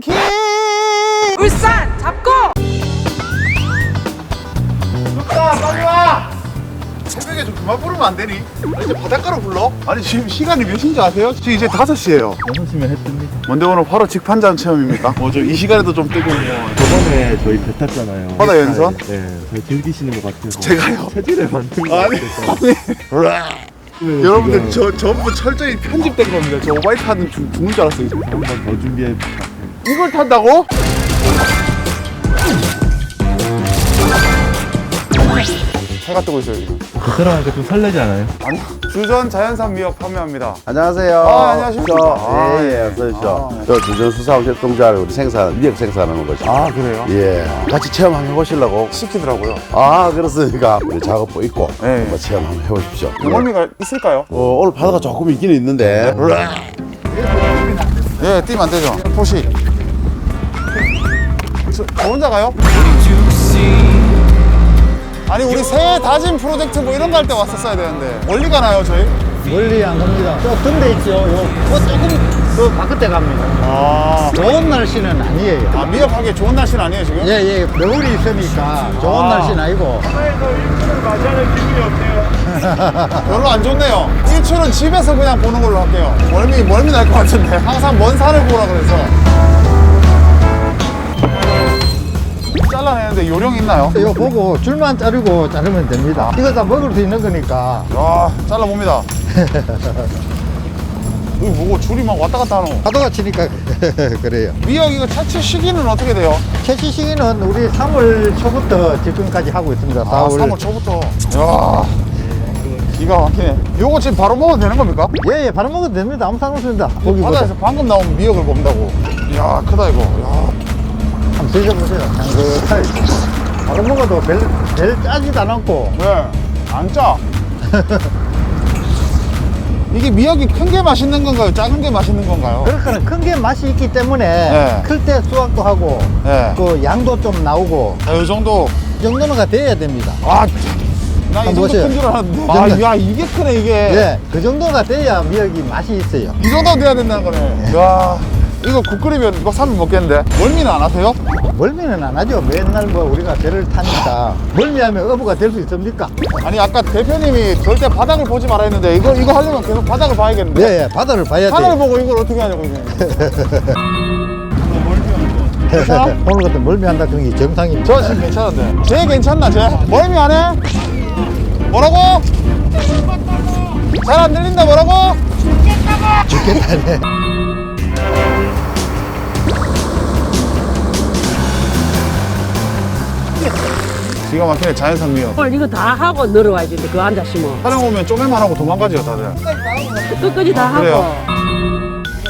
킹 울산 잡고 춥다 빨리 와 새벽에 좀 그만 부르면 안 되니? 아니, 이제 바닷가로 불러? 아니 지금 시간이 몇 시인지 아세요? 지금 이제 5시예요 6시면 해 뜹니다. 뭔데 오늘 바로 직판잔 체험입니까? 뭐저이 시간에도 좀 뜨고 뭐 저번에 저희 배 탔잖아요. 바다 연선? 네. 잘 즐기시는 것 같아서. 제가요? 체질에 맞는 것 아니 같아서. 아니 여러분들 저 전부 철저히 편집된 겁니다 저 오바이트 하는 중 죽는 줄 알았어요 지금. 한번 더 준비해. 이걸 탄다고? 해가 뜨고 있어요 지금 베테랑하니까 좀 설레지 않아요? 아니 주전 자연산 미역 판매합니다 안녕하세요. 아, 안녕하십니까. 저, 아, 예, 예. 예, 어서 오십시오. 아, 예. 저 주전 수사업 협동조합 우리 생산, 미역 생산하는 거죠. 아 그래요? 예. 같이 체험 한번 해보시려고. 시키더라고요 아, 그렇습니까. 우리 작업복 입고 예. 한번 체험 한번 해보십시오. 멀미가 있을까요? 어, 오늘 바다가 조금 있긴 있는데. 예, 뛰면 안 되죠. 포시. 저, 저 혼자 가요? 아니 우리 새해 다짐 프로젝트 뭐 이런 거 할 때 왔었어야 되는데 멀리 가나요 저희? 멀리 안 갑니다. 저 근데 있죠. 요, 그 조금 그 바깥 에 갑니다. 아, 좋은 날씨는 아니에요. 아 미역하기 좋은 날씨는 아니에요 지금? 예, 예. 겨울이 있으니까 좋은 아. 날씨는 아니고. 별로 안 좋네요. 일출은 집에서 그냥 보는 걸로 할게요. 멀미 멀미 날 것 같은데 항상 먼 산을 보라 그래서. 잘라내는데 요령 있나요? 이거 보고 줄만 자르고 자르면 됩니다. 이거 다 먹을 수 있는 거니까. 야, 잘라봅니다. 이거 뭐고 줄이 막 왔다 갔다 하노? 파도가 치니까 그래요. 미역 이거 채취 시기는 어떻게 돼요? 채취 시기는 우리 3월 초부터 지금까지 하고 있습니다. 아, 4월. 3월 초부터. 야, 기가 막히네. 요거 지금 바로 먹어도 되는 겁니까? 예, 예. 바로 먹어도 됩니다. 아무 상관없습니다. 고기 바다에서 방금 나온 미역을 먹는다고. 이야, 크다 이거. 야, 한번 드셔보세요. 장긋하게. 바로 먹어도 별, 별 짜지도 않았고. 네, 안 짜. 이게 미역이 큰 게 맛있는 건가요? 작은 게 맛있는 건가요? 그렇거는 큰게 맛이 있기 때문에 네. 클 때 수확도 하고 네. 그 양도 좀 나오고 자, 이 정도. 이 정도는 가 돼야 됩니다. 아, 나이 한번 정도 보세요. 큰 줄 알았는데. 아. 야, 이게 크네 이게. 예, 그 정도가 돼야 미역이 맛이 있어요. 이 정도 돼야 된다는 거네. 야, 이거 국 끓이면 이거 사면 먹겠는데? 멀미는 안 하세요? 멀미는 안 하죠. 맨날 뭐 우리가 배를 타니까 멀미하면 어부가 될 수 있습니까? 아니 아까 대표님이 절대 바닥을 보지 말아 했는데 이거 이거 하려면 계속 바닥을 봐야겠는데. 예, 예, 바다를 봐야 하늘 돼요. 보고 이걸 어떻게 하냐고 이거. 괜찮아? 오늘 같은 멀미한다 그런 게 정상입니다. 저 지금 괜찮은데. 쟤 괜찮나 쟤? 멀미 안 해? 뭐라고? 잘 안 들린다 뭐라고? 죽겠다네. 기가 막히네 자연산 미역. 오늘 이거 다 하고 늘어와야 되는데 그거 앉아 심어 촬영 오면 쪼매만 하고 도망가죠 다들. 끝까지 다 하고 그래요?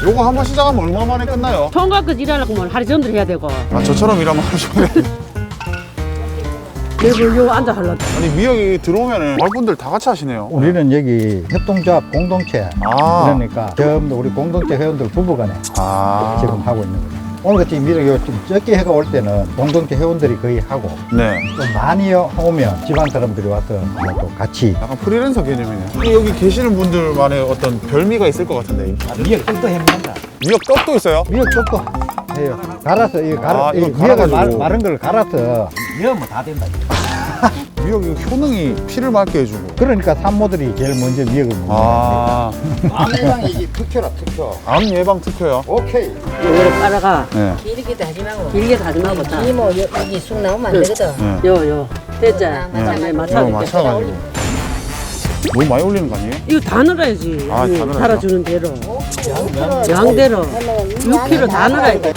요거 한 번 시작하면 얼마 만에 끝나요? 총각까지 일하려고 면 하루 종일 해야 되고 아 저처럼 일하면 하루 종일. 내가 요 앉아 하려고 아니 미역이 들어오면은 마을분들 다 같이 하시네요. 우리는 여기 협동조합 공동체 아. 그러니까 전부 우리 공동체 회원들 부부간에 아. 지금 하고 있는 거예요. 오늘 같이 미륵 좀 적게 해가 올 때는 공동체 회원들이 거의 하고 네. 좀 많이 오면 집안 사람들이 와서 뭐또 같이 약간 프리랜서 개념이네. 여기 계시는 분들만의 어떤 별미가 있을 것 같은데. 미역 떡도 해먹는다. 미역 떡도 있어요? 미역 떡도 해요. 갈아서 이 갈아 아, 이 이거 미역을 갈아가지고. 마, 마른 걸 갈아서 미역 이 효능이 피를 맑게 해주고. 그러니까 산모들이 제일 먼저 미역을 먹는 거예요. 아. 암 예방이 이게 특효라 특효. 암 예방 특효요? 오케이. 요거를 빨아가 네. 길게도 하지 말고 길게 하지 말고 다 이모 여- 여기 쑥 나오면 안 되거든 네. 요요 됐자 네. 네. 이거 맞춰줄게 맞춰가지고. 너무 많이 올리는 거 아니에요? 이거 다 넣어야지 아, 다 넣어야죠? 달아주는 대로 양대로 6kg 다 넣어야 돼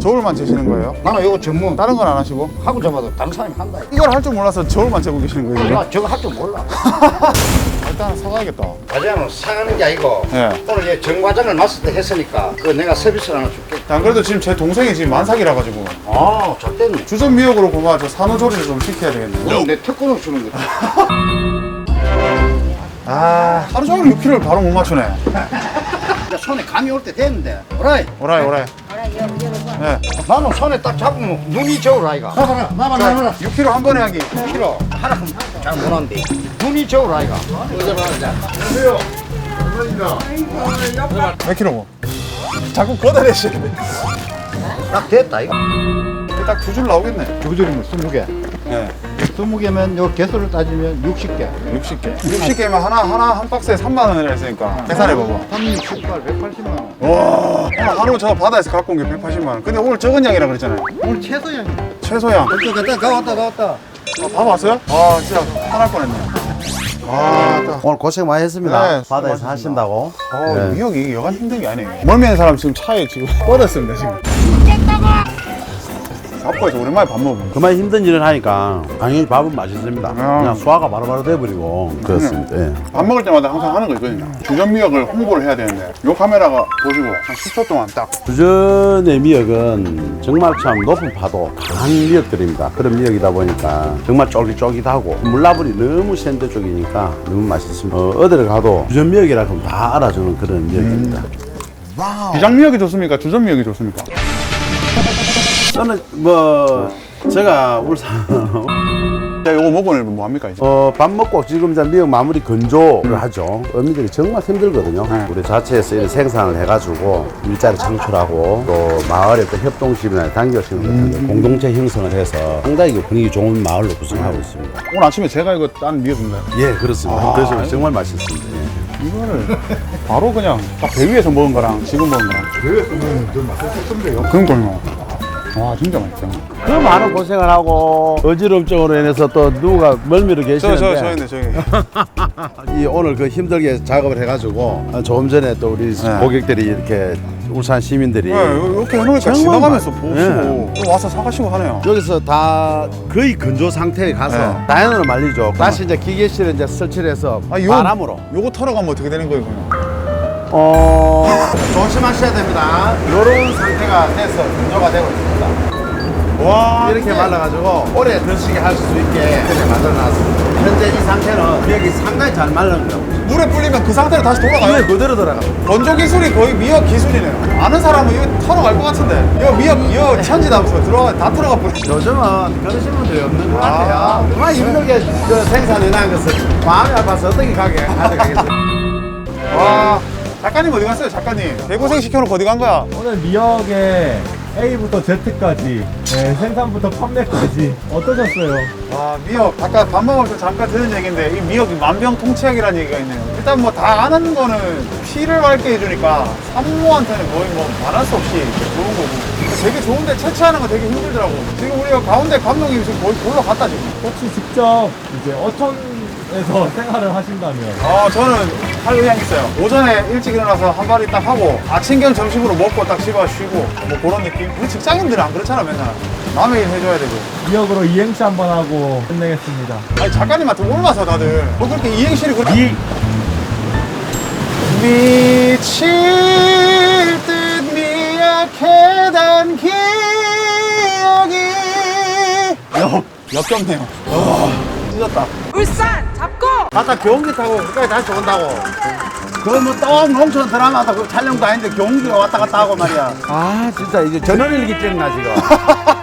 저울만 재시는 거예요? 나는 이거 전문 다른 건 안 하시고? 하고 잡아도 다른 사람이 한다. 이걸 할 줄 몰라서 저울만 재고 계시는 거예요? 나 저거 할 줄 몰라. 일단 사가야겠다. 과장은 사가는 게 아니고 네. 오늘 얘 정과장을 마스터 했으니까 그 내가 서비스를 하나 줄게. 안 그래도 지금 제 동생이 지금 만삭이라 가지고 아, 좋댔네. 주전 미역으로 그만 저 산후조리를 좀 시켜야 되겠네요. 그럼 내 특권을 주는 거다. 아, 하루 종일 6kg를 바로 못 맞추네. 손에 감이 올 때 됐는데. 오라이. 오라이 오라이. 네. 나는 손에 딱 잡으면 눈이 저울 아이가. 나봐라, 나봐, 나봐라. 6kg 한 번에 하기. 1kg. 하나 그럼 잘 못하는데. 눈이 저울 아이가. 몇 킬로고? 자꾸 걷어내시네. 딱 됐다 이거 딱 두 줄 나오겠네. 두 줄이면 20개 네. 20개면 요 개수를 따지면 60개 60개. 60개면 하나, 하나, 한 박스에 3만 원이라 했으니까. 계산해 봐봐. 3, 6, 18, 180만 원 와. 오늘 하루 저 바다에서 갖고 온 게 180만 원. 근데 오늘 적은 양이라 그랬잖아요. 오늘 최소양이 최소양. 어쩌 갔다 가왔다 가왔다 아, 밥 왔어요? 아, 진짜 화날 뻔했네. 아, 딱. 오늘 고생 많이 했습니다. 네, 바다에서 수고하셨습니다. 하신다고. 아, 네. 미역이 여간 힘든 게 아니에요. 멀미한 사람 지금 차에 지금 뻗었습니다, 지금. 사포에서 오랜만에 밥 먹으면. 그만 힘든 일을 하니까 당연히 밥은 맛있습니다. 아. 그냥 소화가 바로바로 돼버리고 그렇습니다. 예. 밥 먹을 때마다 항상 하는 거 있거든요. 주전 미역을 홍보를 해야 되는데, 요 카메라가 보시고 한 10초 동안 딱. 주전의 미역은 정말 참 높은 파도 강한 미역들입니다. 그런 미역이다 보니까 정말 쫄깃쫄깃하고 물나불이 너무 센데 쪽이니까 너무 맛있습니다. 어, 어디를 가도 주전 미역이라 하면 다 알아주는 그런 미역입니다. 비장 미역이 좋습니까? 주전 미역이 좋습니까? 저는 뭐 제가 울산 자, 요거 먹고 오늘 뭐 합니까, 이제? 어, 밥 먹고 지금 이제 미역 마무리 건조를 하죠. 어미들이 정말 힘들거든요. 네. 우리 자체에서 이런 생산을 해가지고 일자리 창출하고 또 마을의 또 협동심이나 단결심 같은 거 공동체 형성을 해서 상당히 그 분위기 좋은 마을로 구성하고 있습니다. 오늘 아침에 제가 이거 딴 미역인가요? 예, 그렇습니다. 아, 그래서 정말 맛있습니다. 예. 이거를 바로 그냥 딱 배 위에서 먹은 거랑 지금 먹은 거랑 배 위에서 먹으면 더 맛있었던데요 그러니까요. 와, 진짜 맛있다. 그 많은 고생을 하고 어지럼증으로 인해서 또 누가 멀미로 저, 계시는데 저, 저 있네, 저기. 이 오늘 그 힘들게 작업을 해가지고 어, 조금 전에 또 우리 네. 고객들이 이렇게 울산 시민들이 네, 이렇게 해놓으니까 지나가면서 맛- 보시고 네. 또 와서 사가시고 하네요. 여기서 다 거의 건조 상태에 가서 네. 다이너로 말리죠. 다시 이제 기계실에 이제 설치를 해서 아, 요- 바람으로. 요거 털어가면 어떻게 되는 거예요, 그냥? 어 조심하셔야 됩니다. 이런 상태가 돼서 건조가 되고 있습니다. 와, 이렇게 말라가지고 오래 드시게 할 수 있게 이렇게 만들어놨습니다. 현재 이 상태는 미역이 상당히 잘 말른 거고 물에 불리면 그 상태로 다시 돌아가요. 이게 그대로 들어가. 건조 기술이 거의 미역 기술이네요. 아는 사람은 이거 털어갈 것 같은데. 이거 미역, 이거 천지다면서 들어가, 다 들어가 버려. 요즘은 그러신 분들이 없는 것 아. 같아요. 정말 힘들게 그 생산해낸 것을 마음이 아파서 어떻게 가게 가져가겠어요. 와, 작가님 어디 갔어요, 작가님? 대고생 시켜놓고 어디 간 거야? 오늘 미역의 A부터 Z까지 네, 생산부터 판매까지 어떠셨어요? 와, 미역. 아까 밥 먹으면서 잠깐 들은 얘기인데, 이 미역이 만병통치약이라는 얘기가 있네요. 일단 뭐다 아는 거는 피를 맑게 해주니까 산모한테는 거의 뭐 말할 수 없이 좋은 거고. 되게 좋은데 채취하는 거 되게 힘들더라고. 지금 우리가 가운데 감독님 지금 거의 골로 갔다 지금. 혹시 직접 이제 어촌 에서 생활을 하신다면 어, 저는 할 의향 있어요. 오전에 일찍 일어나서 한 발이 딱 하고 아침 겸 점심으로 먹고 딱 집에 쉬고 뭐 그런 느낌? 우리 직장인들은 안 그렇잖아 맨날. 남의 일 해줘야 되고. 미역으로 이행시 한번 하고 끝내겠습니다. 아니 작가님한테 올라서 다들 뭐 그렇게 그렇게 미 미칠 듯 미약해단 기억이 역, 역겹네요. 와, 찢었다. 울산 아까 경기 타고 끝까지 다시 온다고. 그뭐또 농촌 드라마다 그 촬영도 아닌데 경기가 왔다 갔다 하고 말이야. 아 진짜 이제 전원일기증 나 지금.